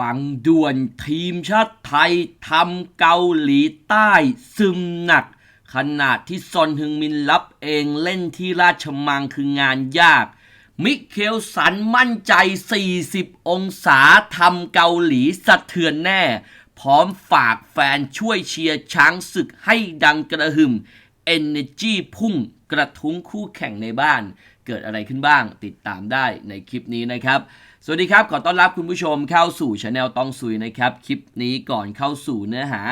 ฟังด่วนทีมชาติไทยทำเกาหลีใต้ซึมหนัก ขนาดที่ซอนฮึงมินรับเองเล่นที่ราชมังคืองานยาก มิเคลสันมั่นใจ 40 องศาทำเกาหลีสะเทือนแน่ พร้อมฝากแฟนช่วยเชียร์ช้างศึกให้ดังกระหึ่ม Energy พุ่งกระทุ้งคู่แข่งในบ้าน เกิดอะไรขึ้นบ้างติดตามได้ในคลิปนี้นะครับ สวัสดีครับ ขอต้อนรับคุณผู้ชมเข้าสู่ช anel ตองซุยนะครับ คลิปนี้ก่อนเข้าสู่เนื้อหา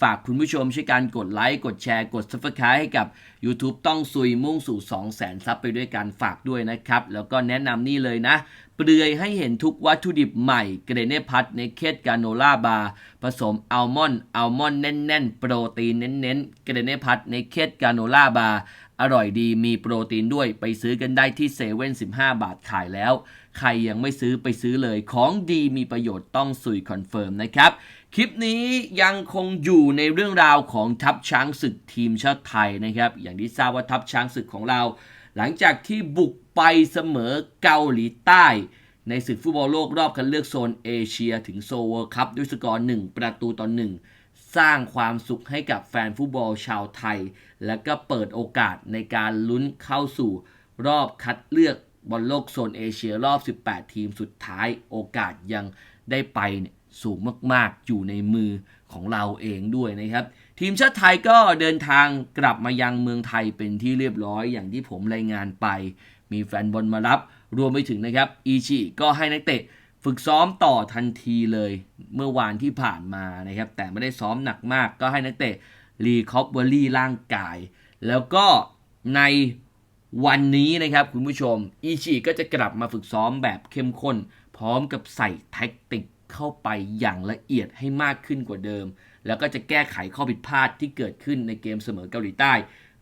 ฝากคุณผู้ชมช่วยการกดไลค์ กดแชร์ กด subscribe ให้กับ YouTube ต้องซุยมุ่งสู่ 2 0 0 0 0 0ซับไปด้วยการฝากด้วยนะครับ แล้วก็แนะนำนี่เลยนะ เปลือยให้เห็นทุกวัตถุดิบใหม่ เกรเนพัทเนเคดกาโนล่าบาร์ผสมอัลมอนด์อัลมอนด์แน่นๆ โปรตีนเน้นๆ เกรเนพัทเนเคดกาโนล่าบาร์ อร่อยดีมีโปรตีนด้วยไปซื้อกันได้ที่เซเว่น15บาทขายแล้ว ใครยังไม่ซื้อไปซื้อเลยของดีมีประโยชน์ต้องสุยคอนเฟิร์มนะครับ คลิปนี้ยังคงอยู่ในเรื่องราวของทัพช้างศึกทีมชาติไทยนะครับ อย่างที่ทราบว่าทัพช้างศึกของเรา หลังจากที่บุกไปเสมอเกาหลีใต้ ในศึกฟุตบอลโลกรอบคัดเลือกโซนเอเชีย ถึงโซเวิร์คัพด้วยสกอร์1ประตูต่อ1 สร้างความสุขให้กับแฟนฟุตบอลชาวไทย และก็เปิดโอกาสในการลุ้นเข้าสู่รอบคัดเลือกบอลโลกโซนเอเชียรอบ 18 ทีมสุดท้ายโอกาสยังได้ไปเนี่ยสูงมากๆ อยู่ในมือของเราเองด้วยนะครับ ทีมชาติไทยก็เดินทางกลับมายังเมืองไทยเป็นที่เรียบร้อยอย่างที่ผมรายงานไป มีแฟนบอลมารับ รวมไปถึงนะครับอีชิก็ให้นักเตะ ฝึกซ้อมต่อทันทีเลยเมื่อวานที่ผ่านมานะครับ แต่ไม่ได้ซ้อมหนักมากก็ให้นักเตะรีคอปเวอรี่ร่างกาย แล้วก็ในวันนี้นะครับคุณผู้ชมอีชิก็จะกลับมาฝึกซ้อมแบบเข้มข้น พร้อมกับใส่แท็กติกเข้าไปอย่างละเอียดให้มากขึ้นกว่าเดิม แล้วก็จะแก้ไขข้อผิดพลาดที่เกิดขึ้นในเกมเสมอเกาหลีใต้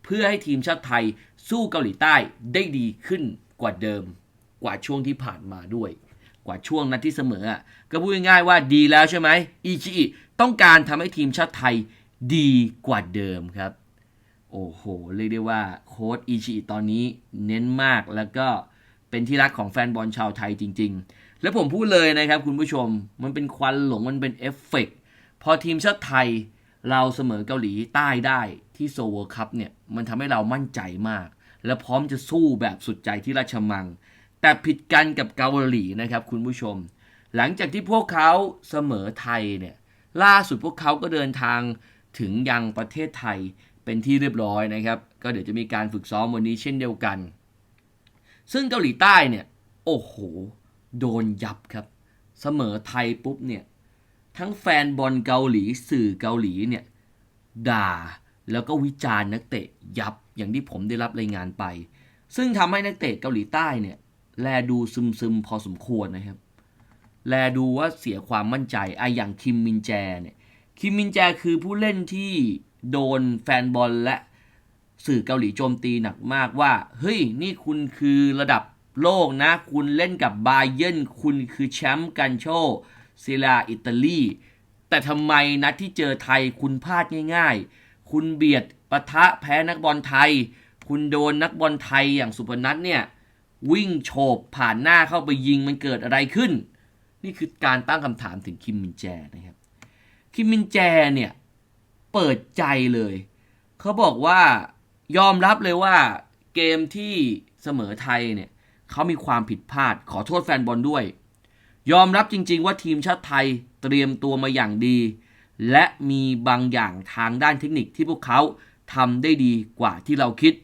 เพื่อให้ทีมชาติไทยสู้เกาหลีใต้ได้ดีขึ้นกว่าเดิม กว่าช่วงที่ผ่านมาด้วย กว่าช่วงนัดที่เสมออะก็พูดง่ายๆว่าดีแล้วใช่ไหมอิชิต้องการทำให้ทีมชาติไทยดีกว่าเดิมครับ โอ้โห เรียกได้ว่าโค้ดอิชิตอนนี้เน้นมากแล้วก็เป็นที่รักของแฟนบอลชาวไทยจริง ๆ แล้วผมพูดเลยนะครับคุณผู้ชมมันเป็นควันหลงมันเป็นเอฟเฟกต์พอทีมชาติไทยเราเสมอเกาหลีใต้ได้ที่โซเวอร์คัพเนี่ย มันทำให้เรามั่นใจมาก และพร้อมจะสู้แบบสุดใจที่ราชมัง แต่ผิดกันกับเกาหลีนะครับคุณผู้ชม หลังจากที่พวกเขาเสมอไทยเนี่ยล่าสุดพวกเขาก็เดินทางถึงยังประเทศไทยเป็นที่เรียบร้อยนะครับ ก็เดี๋ยวจะมีการฝึกซ้อมวันนี้เช่นเดียวกัน ซึ่งเกาหลีใต้เนี่ยโอ้โห โดนยับครับ เสมอไทยปุ๊บเนี่ยทั้งแฟนบอลเกาหลีสื่อเกาหลีเนี่ยด่าแล้วก็วิจารณ์นักเตะยับอย่างที่ผมได้รับรายงานไป ซึ่งทำให้นักเตะเกาหลีใต้เนี่ย แลดูซึมๆพอสมควรนะครับ แลดูว่าเสียความมั่นใจไออย่างคิมมินแจเนี่ยคิมมินแจคือผู้เล่นที่โดนแฟนบอลและสื่อเกาหลีโจมตีหนักมากว่า เฮ้ย นี่คุณคือระดับโลกนะ คุณเล่นกับบาเยนคุณคือแชมป์กันโชซิลาอิตาลี แต่ทำไมนัดที่เจอไทยคุณพลาดง่าย ๆ คุณเบียดปะทะแพ้นักบอลไทย คุณโดนนักบอลไทยอย่างสุพนัทเนี่ย วิ่งโฉบผ่านหน้าเข้าไปยิงมันเกิดอะไรขึ้น นี่คือการตั้งคำถามถึงคิมมินแจนะครับ คิมมินแจเนี่ย เปิดใจเลย เขาบอกว่ายอมรับเลยว่าเกมที่เสมอไทยเนี่ยเขามีความผิดพลาด ขอโทษแฟนบอลด้วย ยอมรับจริง ๆ ว่าทีมชาติไทยเตรียมตัวมาอย่างดี และมีบางอย่างทางด้านเทคนิคที่พวกเขาทำได้ดีกว่าที่เราคิด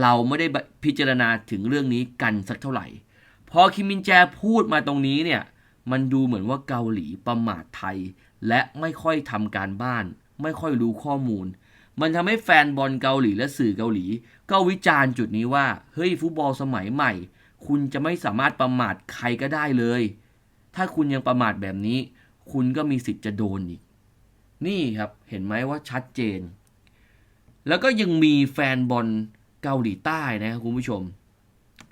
เราไม่ได้พิจารณาถึงเรื่องนี้กันสักเท่าไหร่ พอคิมมินแจพูดมาตรงนี้เนี่ยมันดูเหมือนว่าเกาหลีประมาทไทย และไม่ค่อยทำการบ้าน ไม่ค่อยรู้ข้อมูล มันทำให้แฟนบอลเกาหลีและสื่อเกาหลี ก็วิจารณ์จุดนี้ว่า เฮ้ยฟุตบอลสมัยใหม่ คุณจะไม่สามารถประมาทใครก็ได้เลย ถ้าคุณยังประมาทแบบนี้ คุณก็มีสิทธิ์จะโดนอีก นี่ครับเห็นไหมว่าชัดเจน แล้วก็ยังมีแฟนบอล เกาหลีใต้นะครับคุณผู้ชม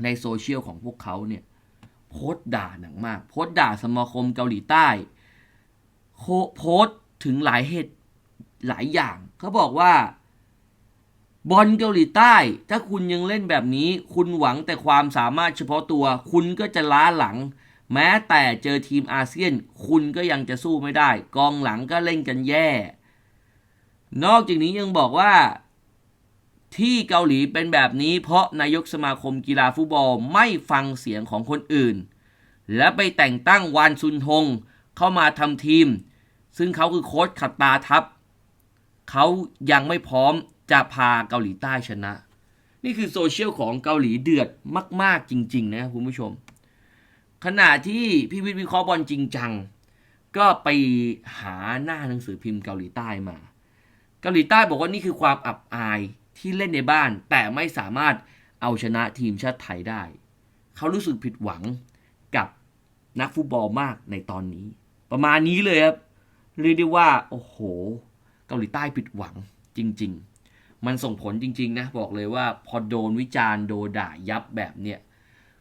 ในโซเชียลของพวกเขาเนี่ยโพสด่าหนักมาก โพสด่าสมาคมเกาหลีใต้โพสถึงหลายเหตุหลายอย่าง เขาบอกว่า บอลเกาหลีใต้ ถ้าคุณยังเล่นแบบนี้ คุณหวังแต่ความสามารถเฉพาะตัว คุณก็จะล้าหลัง แม้แต่เจอทีมอาเซียน คุณก็ยังจะสู้ไม่ได้ กองหลังก็เล่นกันแย่ นอกจากนี้ยังบอกว่า ที่เกาหลีเป็นแบบนี้ เพราะนายกสมาคมกีฬาฟุตบอลไม่ฟังเสียงของคนอื่น และไปแต่งตั้งวานซุนทงเข้ามาทำทีม ซึ่งเขาคือโค้ชขัดตาทัพเขายังไม่พร้อมจะพาเกาหลีใต้ชนะ นี่คือโซเชียลของเกาหลีเดือดมาก ๆ จริง ๆ นะคุณผู้ชม ขณะที่พี่วิทย์วิเคราะห์บอลจริงจัง ก็ไปหาหน้าหนังสือพิมพ์เกาหลีใต้มา เกาหลีใต้บอกว่านี่คือความอับอาย ที่เล่นในบ้านแต่ไม่สามารถเอาชนะทีมชาติไทยได้ เขารู้สึกผิดหวังกับนักฟุตบอลมากในตอนนี้ ประมาณนี้เลยครับเรียกได้ว่า โอ้โห เกาหลีใต้ผิดหวังจริง ๆ มันส่งผลจริง ๆ นะ บอกเลยว่าพอโดนวิจารณ์โดด่ายับแบบเนี้ย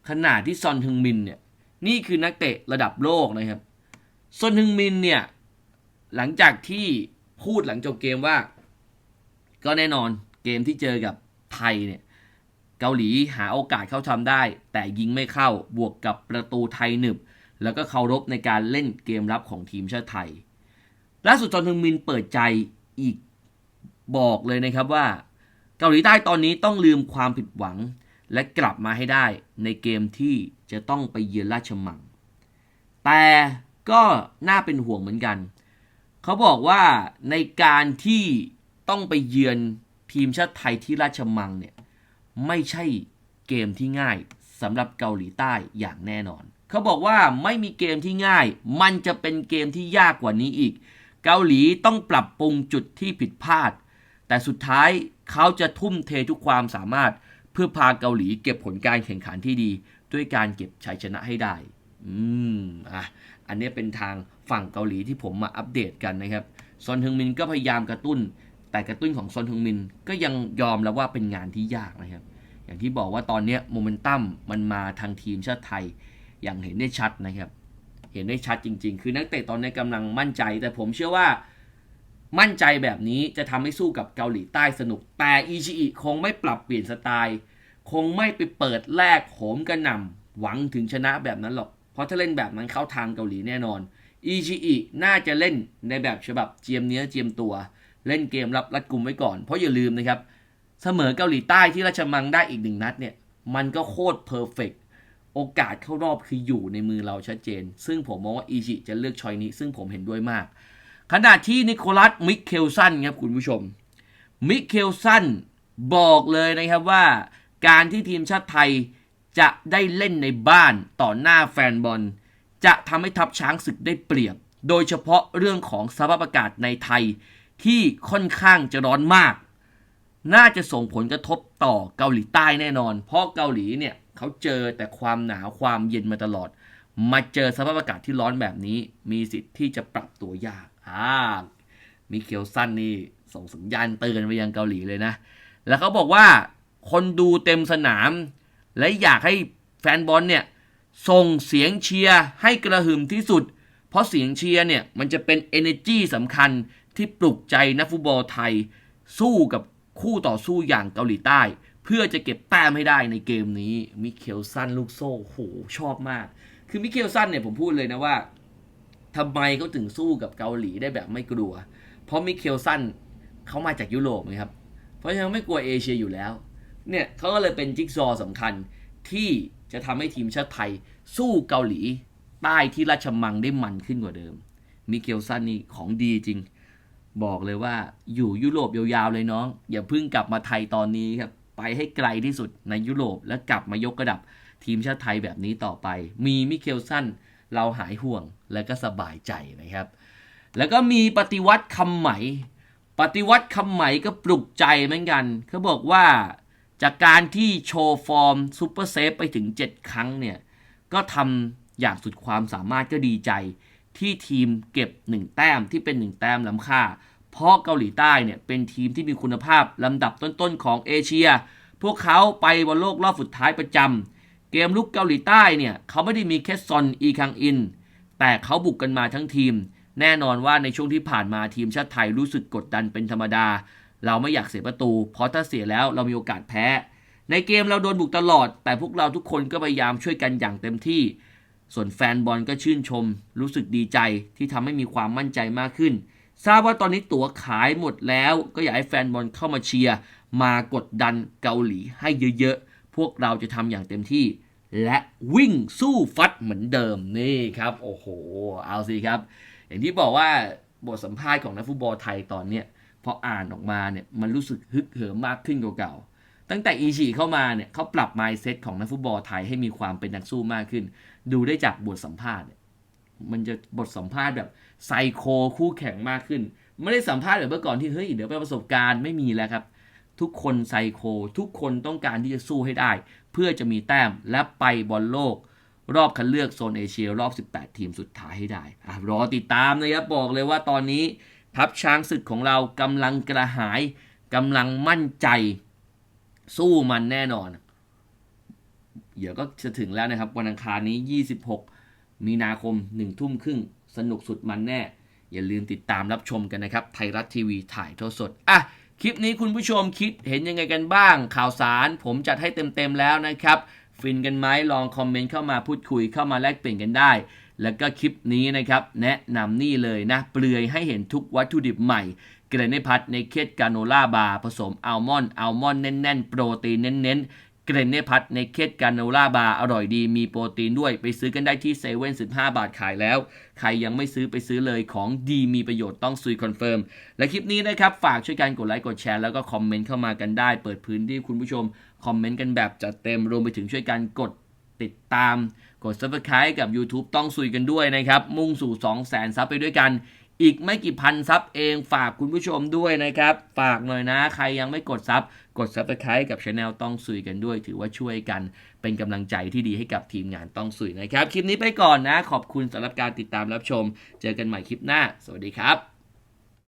ขนาดที่ซอนฮึงมินเนี่ยนี่คือนักเตะระดับโลกนะครับซอนฮึงมินเนี่ยหลังจากที่พูดหลังจบเกมว่า ก็แน่นอน เกมที่เจอกับไทยเนี่ยเกาหลีหาโอกาสเข้าทำได้ แต่ยิงไม่เข้าบวกกับประตูไทยหนึบ แล้วก็เคารพในการเล่นเกมรับของทีมชาติไทยล่าสุดจอห์นฮึงมินเปิดใจอีกบอกเลยนะครับว่า เกาหลีใต้ตอนนี้ต้องลืมความผิดหวัง และกลับมาให้ได้ในเกมที่จะต้องไปเยือนราชมัง แต่ก็น่าเป็นห่วงเหมือนกัน เขาบอกว่าในการที่ต้องไปเยือน ทีมชาติไทยที่ราชมังเนี่ยไม่ใช่เกมที่ง่ายสำหรับเกาหลีใต้อย่างแน่นอน เขาบอกว่าไม่มีเกมที่ง่าย มันจะเป็นเกมที่ยากกว่านี้อีก เกาหลีต้องปรับปรุงจุดที่ผิดพลาด แต่สุดท้ายเขาจะทุ่มเททุกความสามารถ เพื่อพาเกาหลีเก็บผลการแข่งขันที่ดี ด้วยการเก็บชัยชนะให้ได้ อืมอะอันนี้เป็นทางฝั่งเกาหลีที่ผมมาอัปเดตกันนะครับซอนฮึงมินก็พยายามกระตุ้น แต่กระตุ้นของซอนฮึงมินก็ยังยอมแล้วว่าเป็นงานที่ยากนะครับ อย่างที่บอกว่าตอนนี้โมเมนตัมมันมาทางทีมชาติไทยอย่างเห็นได้ชัดนะครับ เห็นได้ชัดจริง ๆ คือนักเตะตอนนี้กำลังมั่นใจ แต่ผมเชื่อว่ามั่นใจแบบนี้จะทำให้สู้กับเกาหลีใต้สนุก แต่อิชิอิคงไม่ปรับเปลี่ยนสไตล์ คงไม่ไปเปิดแลกโหมกระหน่ำหวังถึงชนะแบบนั้นหรอก เพราะถ้าเล่นแบบนั้นเข้าทางเกาหลีแน่นอนอิชิอิน่าจะเล่นในแบบฉบับเจียมเนื้อเจียมตัว เล่นเกมรับรัดกลุ่มไว้ก่อน เพราะอย่าลืมนะครับ เสมอเกาหลีใต้ที่ราชมังได้อีกหนึ่งนัดเนี่ย มันก็โคตรเพอร์เฟกโอกาสเข้ารอบคืออยู่ในมือเราชัดเจน ซึ่งผมมองว่าอีชิจะเลือกชอยนี้ ซึ่งผมเห็นด้วยมาก ขณะที่นิโคลัสมิเคลสันครับคุณผู้ชม มิเคลสันบอกเลยนะครับว่า การที่ทีมชาติไทยจะได้เล่นในบ้านต่อหน้าแฟนบอล จะทำให้ทัพช้างศึกได้เปรียบ โดยเฉพาะเรื่องของสภาพอากาศในไทย ที่ค่อนข้างจะร้อนมาก น่าจะส่งผลกระทบต่อเกาหลีใต้แน่นอน เพราะเกาหลีเนี่ยเขาเจอแต่ความหนาวความเย็นมาตลอด มาเจอสภาพอากาศที่ร้อนแบบนี้ มีสิทธิ์ที่จะปรับตัวยากอ่ามิเคลสันนี่ส่งสัญญาณเตือนไปยังเกาหลีเลยนะ แล้วเขาบอกว่าคนดูเต็มสนาม และอยากให้แฟนบอลเนี่ยส่งเสียงเชียร์ให้กระหึ่มที่สุด เพราะเสียงเชียร์เนี่ยมันจะเป็น energy สำคัญ ที่ปลุกใจนักฟุตบอลไทย สู้กับคู่ต่อสู้อย่างเกาหลีใต้ เพื่อจะเก็บแต้มให้ได้ในเกมนี้มิเคลสันลูกโซ่โหชอบมาก คือมิเคลสันเนี่ยผมพูดเลยนะว่าทำไมเขาถึงสู้กับเกาหลีได้แบบไม่กลัว เพราะมิเคลสันเขามาจากยุโรปนะครับ เพราะฉะนั้นไม่กลัวเอเชียอยู่แล้ว เนี่ยเขาก็เลยเป็นจิ๊กซอว์สำคัญที่จะทำให้ทีมชาติไทยสู้เกาหลีใต้ที่ราชมังได้มันขึ้นกว่าเดิมมิเคลสันนี่ของดีจริง บอกเลยว่าอยู่ยุโรปยาวๆเลยน้อง อย่าเพิ่งกลับมาไทยตอนนี้ครับ ไปให้ไกลที่สุดในยุโรปแล้วกลับมายกระดับทีมชาติไทยแบบนี้ต่อไป มีมิเคลสันเราหายห่วงและก็สบายใจนะครับ แล้วก็มีปฏิวัติคำไหม ปฏิวัติคำไหมก็ปลุกใจเหมือนกัน เขาบอกว่าจากการที่โชว์ฟอร์มซูเปอร์เซฟไปถึง 7 ครั้งเนี่ย ก็ทำอย่างสุดความสามารถก็ดีใจ ที่ทีมเก็บ 1 แต้มที่เป็น 1 แต้มล้ำค่า เพราะเกาหลีใต้เนี่ยเป็นทีมที่มีคุณภาพลำดับต้นๆของเอเชีย พวกเขาไปบอลโลกรอบสุดท้ายประจำเกมลุกเกาหลีใต้เนี่ยเขาไม่ได้มีแค่ซอนอีคังอิน แต่เขาบุกกันมาทั้งทีม แน่นอนว่าในช่วงที่ผ่านมาทีมชาติไทยรู้สึกกดดันเป็นธรรมดา เราไม่อยากเสียประตู เพราะถ้าเสียแล้วเรามีโอกาสแพ้ ในเกมเราโดนบุกตลอด แต่พวกเราทุกคนก็พยายามช่วยกันอย่างเต็มที่ ส่วนแฟนบอลก็ชื่นชม รู้สึกดีใจที่ทำให้มีความมั่นใจมากขึ้น ทราบว่าตอนนี้ตั๋วขายหมดแล้ว ก็อยากให้แฟนบอลเข้ามาเชียร์มากดดันเกาหลีให้เยอะๆ พวกเราจะทำอย่างเต็มที่ และวิ่งสู้ฟัดเหมือนเดิมนี่ครับ โอ้โห เอาสิครับ อย่างที่บอกว่าบทสัมภาษณ์ของนักฟุตบอลไทยตอนเนี้ยพออ่านออกมาเนี่ยมันรู้สึกฮึกเหิมมากขึ้นกว่าเก่าตั้งแต่อีชีเข้ามาเนี่ยเขาปรับ mindset ของนักฟุตบอลไทยให้มีความเป็นนักสู้มากขึ้น ดูได้จากบทสัมภาษณ์มันจะบทสัมภาษณ์แบบไซโคคู่แข่งมากขึ้น ไม่ได้สัมภาษณ์แบบเมื่อก่อนที่เฮ้ยเดี๋ยวไปประสบการณ์ไม่มีแล้วครับ ทุกคนไซโค ทุกคนต้องการที่จะสู้ให้ได้ เพื่อจะมีแต้มและไปบอลโลก รอบคัดเลือกโซนเอเชียรอบ 18 ทีมสุดท้ายให้ได้อรอติดตามนะครับบอกเลยว่าตอนนี้ทัพช้างศึกของเรากำลังกระหายกำลังมั่นใจ สู้มันแน่นอน เดี๋ยวก็จะถึงแล้วนะครับ วันอังคารนี้ 26 มีนาคม1ทุ่มครึ่งสนุกสุดมันแน่ อย่าลืมติดตามรับชมกันนะครับ ไทยรัฐทีวีถ่ายทอดสด อะ คลิปนี้คุณผู้ชมคิดเห็นยังไงกันบ้าง ข่าวสารผมจัดให้เต็มๆแล้วนะครับ ฟินกันไหมลองคอมเมนต์เข้ามาพูดคุยเข้ามาแลกเปลี่ยนกันได้ แล้วก็คลิปนี้นะครับ แนะนำนี่เลยนะ เปลือยให้เห็นทุกวัตถุดิบใหม่เกรเนพัทในเคดกาโนล่าบาร์ผสมอัลมอนด์อัลมอนด์แน่นๆ โปรตีนเน้นๆ เกรเนพัทในเคดกาโนล่าบาร์อร่อยดีมีโปรตีนด้วยไปซื้อกันได้ที่เซเว่นสิบห้าบาทขายแล้ว ใครยังไม่ซื้อไปซื้อเลยของดีมีประโยชน์ต้องซุยคอนเฟิร์ม และคลิปนี้นะครับ ฝากช่วยกันกดไลค์กดแชร์แล้วก็คอมเมนต์เข้ามากันได้ เปิดพื้นที่คุณผู้ชม คอมเมนต์กันแบบจัดเต็มรวมไปถึงช่วยกันกดติดตาม กด subscribe กับ YouTube ต้องซุยกันด้วยนะครับ มุ่งสู่ 2 0 0 0 0 0ซับไปด้วยกัน อีกไม่กี่พันซับเองฝากคุณผู้ชมด้วยนะครับ ฝากหน่อยนะ ใครยังไม่กดซับกด subscribe กับช anel ต้องซุยกันด้วย ถือว่าช่วยกันเป็นกำลังใจที่ดีให้กับทีมงานต้องซุยนะครับ คลิปนี้ไปก่อนนะ ขอบคุณสำหรับการติดตามรับชม เจอกันใหม่คลิปหน้า สวัสดีครับ